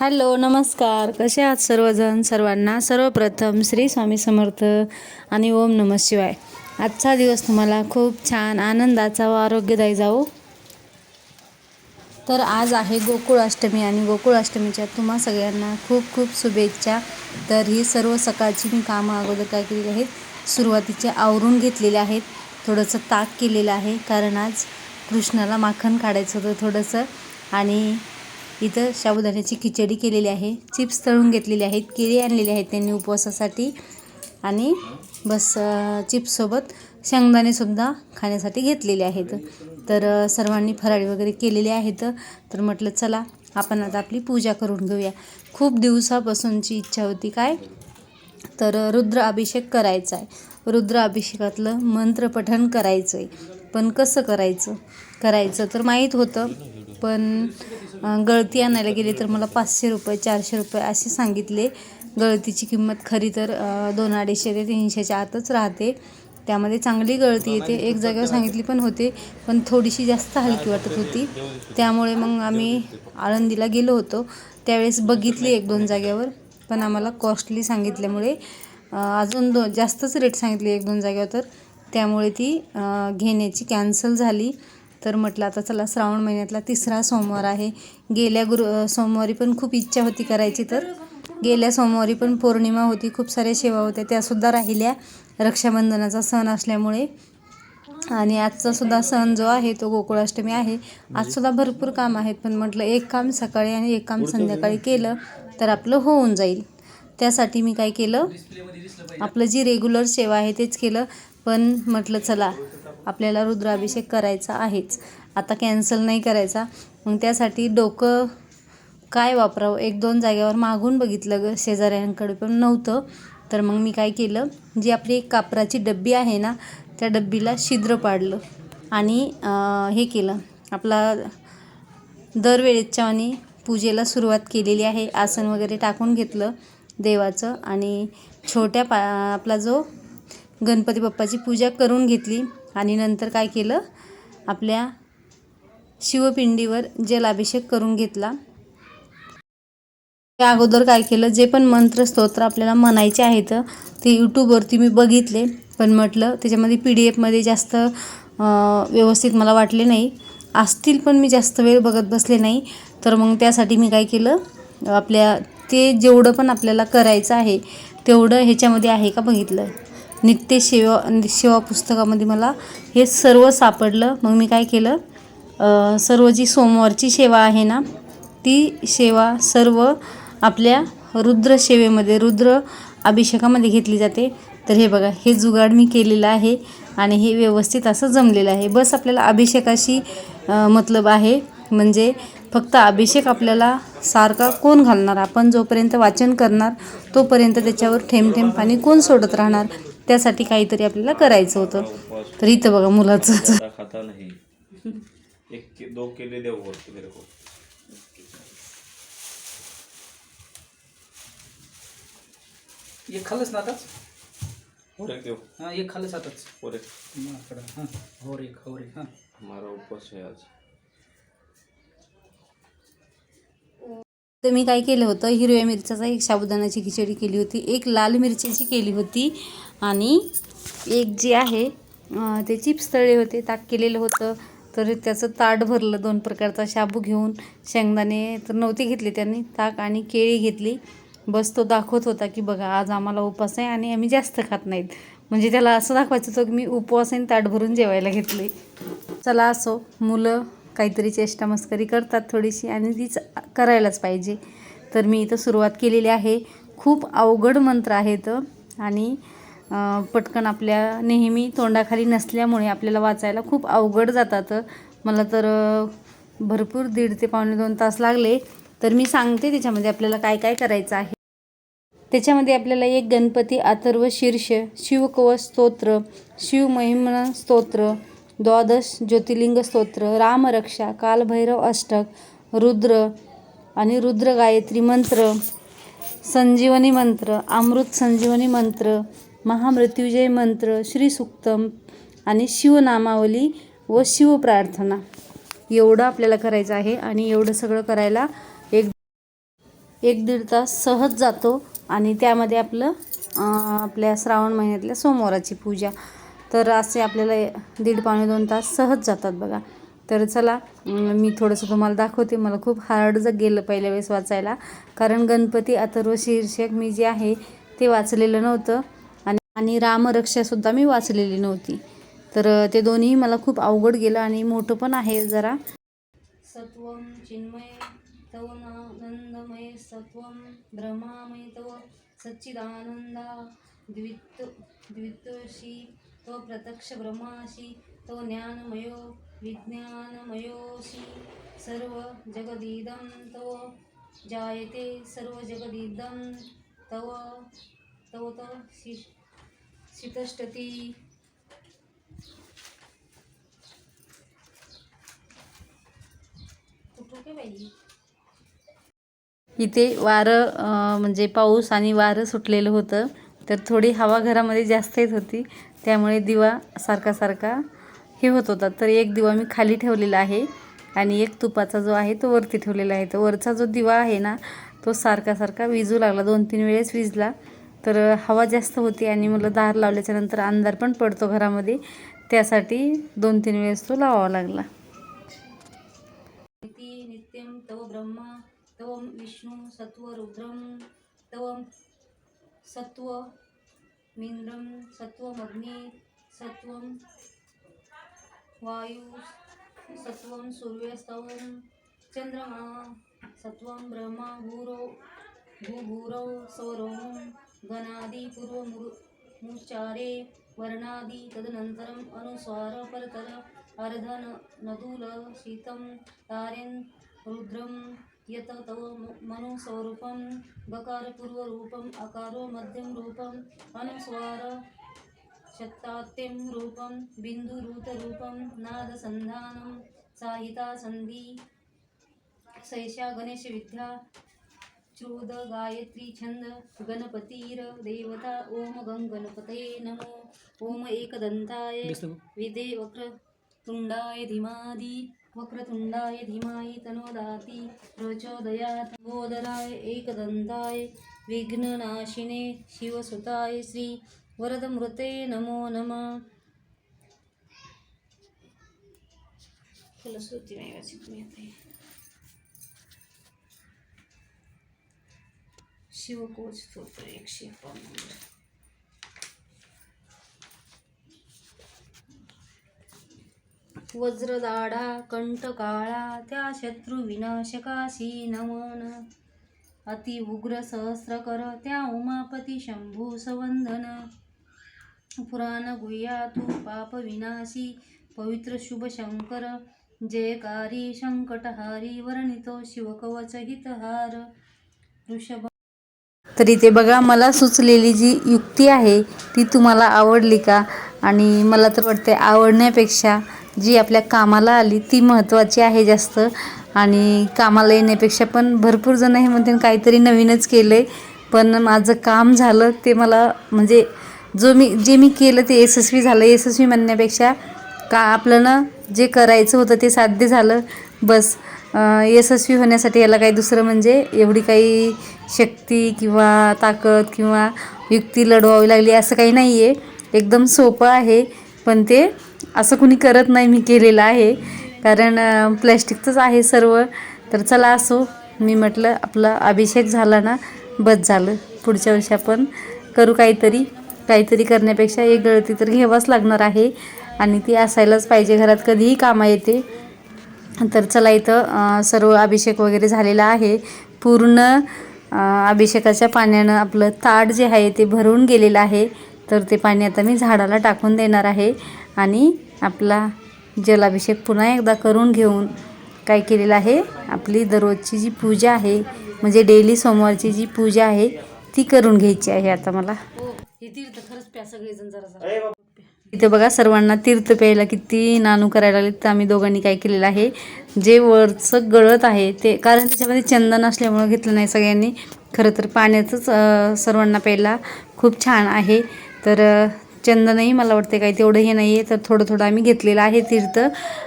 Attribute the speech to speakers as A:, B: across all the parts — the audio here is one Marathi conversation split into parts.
A: हॅलो नमस्कार. कसे आहात सर्वजण? सर्वांना सर्वप्रथम श्री स्वामी समर्थ आणि ओम नम शिवाय. आजचा दिवस तुम्हाला खूप छान आनंदाचा व आरोग्यदायी जावो. तर आज आहे गोकुळाष्टमी आणि गोकुळाष्टमीच्या तुम्हा सगळ्यांना खूप खूप शुभेच्छा. तर ही सर्व सकाळची मी कामं अगोदर काय केलेली आहेत? सुरुवातीचे आवरून घेतलेले आहेत. थोडंसं ताक केलेलं आहे कारण आज कृष्णाला माखन काढायचं होतं थोडंसं. आणि इथं साबुदाण्याची खिचडी केलेली आहे. चिप्स तळून घेतलेले आहेत. केळी आणलेली आहेत त्यांनी उपवासासाठी. आणि बस चिप्ससोबत शेंगदाणेसुद्धा खाण्यासाठी घेतलेले आहेत. तर सर्वांनी फराळी वगैरे केलेले आहेत. तर म्हटलं चला आपण आता आपली पूजा करून घेऊया. खूप दिवसापासूनची इच्छा होती काय? तर रुद्र अभिषेक करायचा आहे रुद्र अभिषेकातलं मंत्रपठण करायचं आहे पण कसं करायचं? करायचं तर माहीत होतं. पण गळती आणायला गेले तर मला पाचशे रुपये चारशे रुपये असे सांगितले. गळतीची किंमत खरी तर दोन अडीचशे ते तीनशेच्या आतच राहते. त्यामध्ये चांगली गळती येते. एक जागेवर सांगितली पण होते पण थोडीशी जास्त हलकी वाटत होती. त्यामुळे मग आम्ही आळंदीला गेलो होतो. त्यावेळेस बघितली एक दोन जागेवर पण आम्हाला कॉस्टली सांगितल्यामुळे अजून दो जास्तच रेट सांगितली एक दोन जागेवर तर. त्यामुळे ती घेण्याची कॅन्सल झाली. तर म्हटलं आता चला श्रावण महिन्यातला तिसरा सोमवार आहे. गेल्या गुरु सोमवारी पण खूप इच्छा होती करायची तर. गेल्या सोमवारी पण पौर्णिमा होती खूप साऱ्या सेवा होत्या त्यासुद्धा राहिल्या. रक्षाबंधनाचा सण असल्यामुळे. आणि आजचा सुद्धा सण जो आहे तो गोकुळाष्टमी आहे. आजसुद्धा भरपूर काम आहेत पण म्हटलं एक काम सकाळी आणि एक काम संध्याकाळी केलं तर आपलं होऊन जाईल. त्यासाठी मी काय केलं आपलं जी रेग्युलर सेवा आहे तेच केलं. पण म्हटलं चला आपल्याला रुद्राभिषेक करायचा आहेच. आता कॅन्सल नाही करायचा. मग त्यासाठी डोकं काय वापरावं? एक दोन जागेवर मागून बघितलं ग शेजाऱ्यांकडे पण नव्हतं. तर मग मी काय केलं? जी आपली एक कापराची डब्बी आहे ना त्या डब्बीला छिद्र पाडलं. आणि हे केलं. आपला दरवेळेच्या आणि पूजेला सुरुवात केलेली आहे. आसन वगैरे टाकून घेतलं देवाचं. आणि छोट्या पा आपला जो गणपती बाप्पाची पूजा करून घेतली. आणि नंतर काय केलं? आपल्या शिवपिंडीवर जलाभिषेक करून घेतला. त्या अगोदर काय केलं? जे पण मंत्र स्तोत्र आपल्याला म्हणायचे आहेत ते यूट्यूबवरती मी बघितले. पण म्हटलं त्याच्यामध्ये पी डी एफमध्ये जास्त व्यवस्थित मला वाटले नाही. असतील पण मी जास्त वेळ बघत बसले नाही. तर मग त्यासाठी मी काय केलं? आपल्या ते जेवढं पण आपल्याला करायचं आहे तेवढं ह्याच्यामध्ये आहे का बघितलं? नित्य सेवा सेवा पुस्तकामध्ये मला. हे सर्व सापडलं. मग मी काय केलं? सर्व जी सोमवारची सेवा आहे ना ती सेवा सर्व आपल्या रुद्र सेवेमध्ये रुद्र अभिषेकामध्ये घेतली जाते. तर हे बघा हे जुगाड मी केलेलं आहे आणि हे व्यवस्थित असं जमलेलं आहे. बस आपल्याला अभिषेकाशी मतलब आहे. म्हणजे फक्त अभिषेक आपल्याला सारखा कोण घालणार? आपण जोपर्यंत वाचन करणार तोपर्यंत त्याच्यावर थेंब थेंब पाणी कोण सोडत राहणार? त्यासाठी काहीतरी आपल्याला करायचं होतं. तर इथं बघा मुलाचं.
B: खाता खाता नहीं. एक के, दो केले दे और मेरे को.
C: एक खाल्लंच ना आताच?
B: और एक दो
C: हां एक खाल्लंच आताच.
B: और एक.
C: माकडा हां होर एक होर एक हां.
B: हमारा उपवास है आज.
A: तर मी काय केलं होतं? हिरव्या मिरच्याचा एक साबुदाण्याची खिचडी केली होती. एक लाल मिरचीची केली होती. आणि एक जी आहे ते चिप्स तळले होते ताक केलेलं होतं. तर त्याचं ताट भरलं दोन प्रकारचा शाबू घेऊन. शेंगदाणे तर नव्हते घेतले त्यांनी ताक आणि केळी घेतली. बस तो दाखवत होता की बघा आज आम्हाला उपवास आहे आणि आम्ही जास्त खात नाहीत. म्हणजे त्याला असं दाखवायचं होतं की मी उपवास आहे आणि ताट भरून जेवायला घेतले. चला असो मुलं काहीतरी चेष्टा मस्करी करतात थोडीशी आणि तीच करायलाच पाहिजे. तर मी इथं सुरुवात केलेली आहे. खूप अवघड मंत्र आहेत आणि पटकन आपल्या नेहमी तोंडाखाली नसल्यामुळे आपल्याला वाचायला खूप अवघड जातात. मला तर भरपूर दीड ते पावणे दोन तास लागले. तर मी सांगते त्याच्यामध्ये आपल्याला काय काय करायचं आहे. त्याच्यामध्ये आपल्याला एक गणपती अथर्व शीर्ष शिवकवच स्तोत्र शिवमहिमन स्तोत्र द्वादश ज्योतिर्लिंग स्तोत्र रामरक्षा कालभैरव अष्टक रुद्र आणि रुद्र गायत्री मंत्र संजीवनी मंत्र अमृत संजीवनी मंत्र महामृत्युजय मंत्र श्रीसुक्तम आणि शिवनामावली व शिवप्रार्थना एवढं आपल्याला करायचं आहे आणि एवढं सगळं करायला एक एक दीड तास सहज जातो आणि त्यामध्ये आपलं आपल्या श्रावण महिन्यातल्या सोमवाराची पूजा. तर असे आपल्याला दीड पावणे दोन तास सहज जातात बघा. तर चला मी थोडंसं तुम्हाला दाखवते. मला खूप हार्ड जर गेलं पहिल्या वेळेस वाचायला. कारण गणपती अथर्व शीर्षक मी जे आहे ते वाचलेलं नव्हतं. आणि रामरक्षासुद्धा मी वाचलेली नव्हती. तर ते दोन्ही मला खूप अवघड गेलं आणि मोठं पण आहे जरा. सत्वं चिन्मय तव नानंदमय सत्वं ब्रह्मामय तव सच्चिदानंदा द्वित्व द्वित्वशी तो प्रत्यक्ष ब्रह्माशी तो ज्ञानमयो विज्ञानमयोशी सर्व जगदिदं तव जायते सर्व जगदिदं तव तव त शीतष्टती. बाई? इथे वारं म्हणजे पाऊस आणि वारं सुटलेलं होतं. तर थोडी हवा घरामध्ये जास्त येत होती. त्यामुळे दिवा सारखा सारखा हे होत होता. तर एक दिवा मी खाली ठेवलेला आहे आणि एक तुपाचा जो आहे तो वरती ठेवलेला आहे. तर वरचा जो दिवा आहे ना तो सारखा सारखा विजू लागला. दोन तीन वेळेस विजला. तर हवा जास्त होती आणि मला दार लावल्याच्या नंतर अंधार पण पडतो घरामध्ये. त्यासाठी दोन तीन वेळेस तो लावावा लागला. नित्यम नित्यं तव ब्रह्मा तव विष्णू सत्व रुद्रम तव सत्व मिन्द्रं सत्वमग्नि सत्वं वायू सत्वं सूर्यस्तवम चंद्रमा सत्वं ब्रह्मा भूरो भूभूरौ सौरवं गणादिपूर्वमुरु मुच्चारे वर्णादि तदनन्तरम् अनुस्वार परतर अर्धन नदूल शीतं तारेन् रुद्रं यत तव मनुस्वरूपं गकारपूर्वरूपम् अकारो मध्यं रूपम् अनुस्वार शतात्यं रूपं बिन्दुरूतरूपं नादसन्धानं साहिता सन्धि सैषा गणेशविद्या चूद गायत्री छंद गणपतीर देवता ओम गं गणपतये नमो। ओम एकदंताय? विदे वक्रतुंडाय धीमादी। वक्रतुंडाय धीमाहि तनोदाति। प्रचोदयात् बोदराय एकदंताय विघ्ननाशिने शिवसुताय श्री वरदमृते नमो नमः। फलश्रुती नाही वाचित मी आता शिवकोच स्तोत्र एकशे एकावन्न वज्रदाढा कंठकाळा त्या शत्रू विनाशकाशी नमन अति उग्र सहस्रकर त्या उमापती शंभू सवंदन पुराण गुह्या तू पाप विनाशी पवित्र शुभ शंकर जयकारी संकटहारी वर्णितो शिवकवच हितहार ऋषभ तर इथे बघा मला सुचलेली जी युक्ती आहे ती तुम्हाला आवडली का? आणि मला तर वाटते आवडण्यापेक्षा जी आपल्या कामाला आली ती महत्त्वाची आहे जास्त. आणि कामाला येण्यापेक्षा पण भरपूर जण हे म्हणते काहीतरी नवीनच केलं आहे पण माझं काम झालं ते मला म्हणजे जो मी जे मी केलं ते यशस्वी झालं. यशस्वी म्हणण्यापेक्षा का आपल्यानं जे करायचं होतं ते साध्य झालं. बस. यशस्वी होण्यासाठी याला काही दुसरं म्हणजे एवढी काही शक्ती किंवा ताकद किंवा युक्ती लढवावी लागली असं काही नाही आहे एकदम सोपं आहे पण ते असं कुणी करत नाही मी केलेलं आहे. कारण प्लॅस्टिकचंच आहे सर्व. तर चला असो मी म्हटलं आपला अभिषेक झाला ना बस झालं. पुढच्या वर्षी आपण करू काहीतरी. काहीतरी करण्यापेक्षा एक गळती तर घ्यावाच लागणार आहे. आणि ती असायलाच पाहिजे. घरात कधीही कामा येते. तर चला इथं सर्व अभिषेक वगैरे झालेला आहे. पूर्ण अभिषेकाच्या पाण्यानं आपलं ताट जे आहे ते भरून गेलेलं आहे. तर ते पाणी आता मी झाडाला टाकून देणार आहे. आणि आपला जलाभिषेक पुन्हा एकदा करून घेऊन काय केलेलं आहे आपली दररोजची जी पूजा आहे म्हणजे डेली सोमवारची जी पूजा आहे ती करून घ्यायची आहे आता मला. हे. तीर्थ खरंच प्या सगळेजण जरा इथे बघा सर्वांना तीर्थ प्यायला किती नानू करायला लागले तर आम्ही दोघांनी काय केलेलं आहे जे वरचं गळत आहे ते कारण त्याच्यामध्ये चंदन असल्यामुळं घेतलं नाही सगळ्यांनी. खरं तर पाण्याचंच सर्वांना प्यायला खूप छान आहे. तर चंदनही मला वाटते काय तेवढं हे नाही आहे तर थोडं थोडं आम्ही घेतलेलं आहे तीर्थ.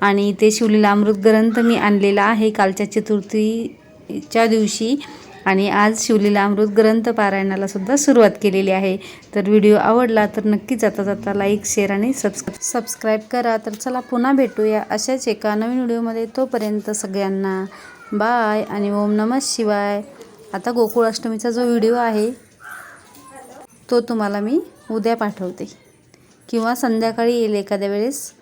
A: आणि ते शिवलेला अमृत ग्रंथ मी आणलेला आहे कालच्या चतुर्थीच्या दिवशी. आणि आज शिवलीला अमृत ग्रंथ पारायणाला सुद्धा सुरुवात केलेली आहे. तर व्हिडिओ आवडला तर नक्की जाता जाता लाईक शेअर आणि सबस्क्राईब सबस्क्राईब करा. तर चला पुन्हा भेटूया अशाच एका नवीन व्हिडिओमध्ये. तोपर्यंत सगळ्यांना बाय आणि ओम नमः शिवाय. आता गोकुळ अष्टमीचा जो व्हिडिओ आहे तो तुम्हाला मी उद्या पाठवते. किंवा संध्याकाळी येईल एखाद्या वेळेस.